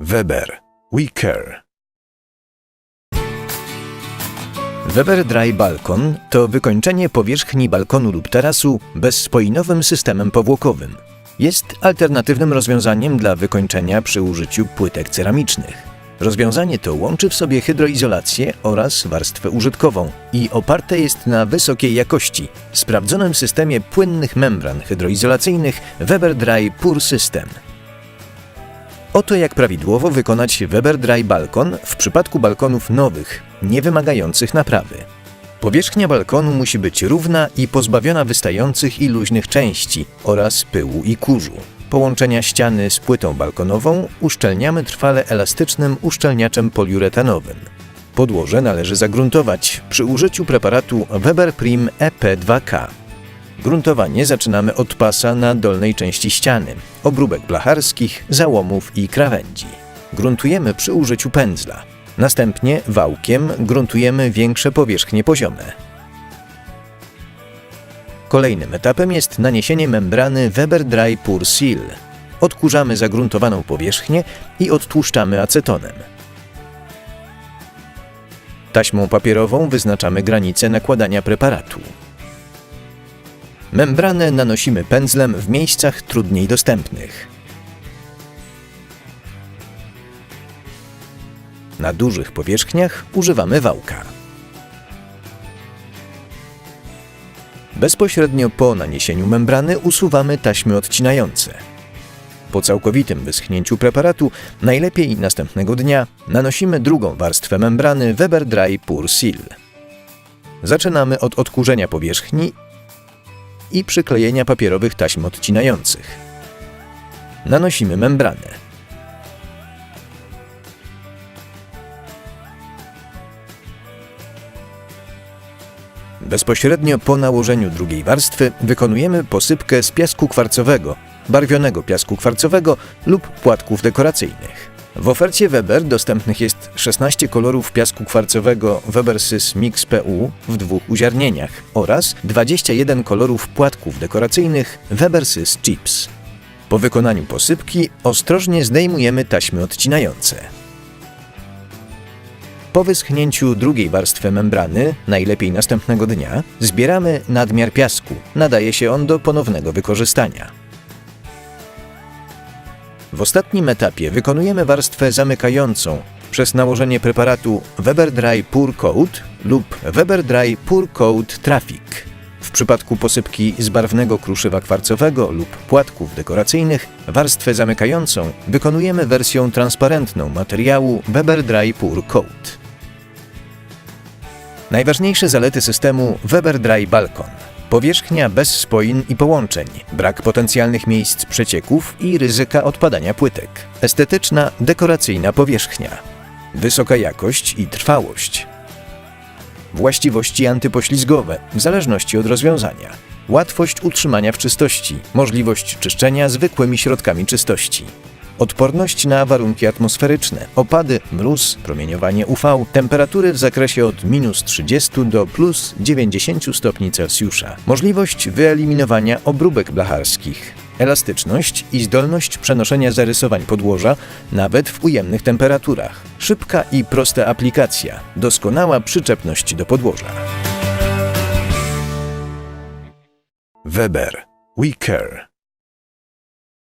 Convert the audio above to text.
Weber. We care. Weber Dry Balkon to wykończenie powierzchni balkonu lub tarasu bezspoinowym systemem powłokowym. Jest alternatywnym rozwiązaniem dla wykończenia przy użyciu płytek ceramicznych. Rozwiązanie to łączy w sobie hydroizolację oraz warstwę użytkową i oparte jest na wysokiej jakości, sprawdzonym systemie płynnych membran hydroizolacyjnych Weber Dry Pure System. Oto jak prawidłowo wykonać Weber Dry Balkon w przypadku balkonów nowych, nie wymagających naprawy. Powierzchnia balkonu musi być równa i pozbawiona wystających i luźnych części oraz pyłu i kurzu. Połączenia ściany z płytą balkonową uszczelniamy trwale elastycznym uszczelniaczem poliuretanowym. Podłoże należy zagruntować przy użyciu preparatu Weber Prim E EP2K. Gruntowanie zaczynamy od pasa na dolnej części ściany, obróbek blacharskich, załomów i krawędzi. Gruntujemy przy użyciu pędzla. Następnie wałkiem gruntujemy większe powierzchnie poziome. Kolejnym etapem jest naniesienie membrany Weber Dry Pure Seal. Odkurzamy zagruntowaną powierzchnię i odtłuszczamy acetonem. Taśmą papierową wyznaczamy granice nakładania preparatu. Membranę nanosimy pędzlem w miejscach trudniej dostępnych. Na dużych powierzchniach używamy wałka. Bezpośrednio po naniesieniu membrany usuwamy taśmy odcinające. Po całkowitym wyschnięciu preparatu, najlepiej następnego dnia, nanosimy drugą warstwę membrany Weber Dry Pure Seal. Zaczynamy od odkurzenia powierzchni i przyklejenia papierowych taśm odcinających. Nanosimy membranę. Bezpośrednio po nałożeniu drugiej warstwy wykonujemy posypkę z piasku kwarcowego, barwionego piasku kwarcowego lub płatków dekoracyjnych. W ofercie Weber dostępnych jest 16 kolorów piasku kwarcowego Weber Sys Mix PU w dwóch uziarnieniach oraz 21 kolorów płatków dekoracyjnych Weber Sys Chips. Po wykonaniu posypki ostrożnie zdejmujemy taśmy odcinające. Po wyschnięciu drugiej warstwy membrany, najlepiej następnego dnia, zbieramy nadmiar piasku. Nadaje się on do ponownego wykorzystania. W ostatnim etapie wykonujemy warstwę zamykającą przez nałożenie preparatu Weber Dry Pure Coat lub Weber Dry Pure Coat Traffic. W przypadku posypki z barwnego kruszywa kwarcowego lub płatków dekoracyjnych warstwę zamykającą wykonujemy wersją transparentną materiału Weber Dry Pure Coat. Najważniejsze zalety systemu Weber Dry Balkon. Powierzchnia bez spoin i połączeń, brak potencjalnych miejsc przecieków i ryzyka odpadania płytek. Estetyczna, dekoracyjna powierzchnia. Wysoka jakość i trwałość. Właściwości antypoślizgowe, w zależności od rozwiązania. Łatwość utrzymania w czystości, możliwość czyszczenia zwykłymi środkami czystości. Odporność na warunki atmosferyczne, opady, mróz, promieniowanie UV, temperatury w zakresie od minus 30 do plus 90 stopni Celsjusza. Możliwość wyeliminowania obróbek blacharskich. Elastyczność i zdolność przenoszenia zarysowań podłoża nawet w ujemnych temperaturach. Szybka i prosta aplikacja. Doskonała przyczepność do podłoża. Weber. We care.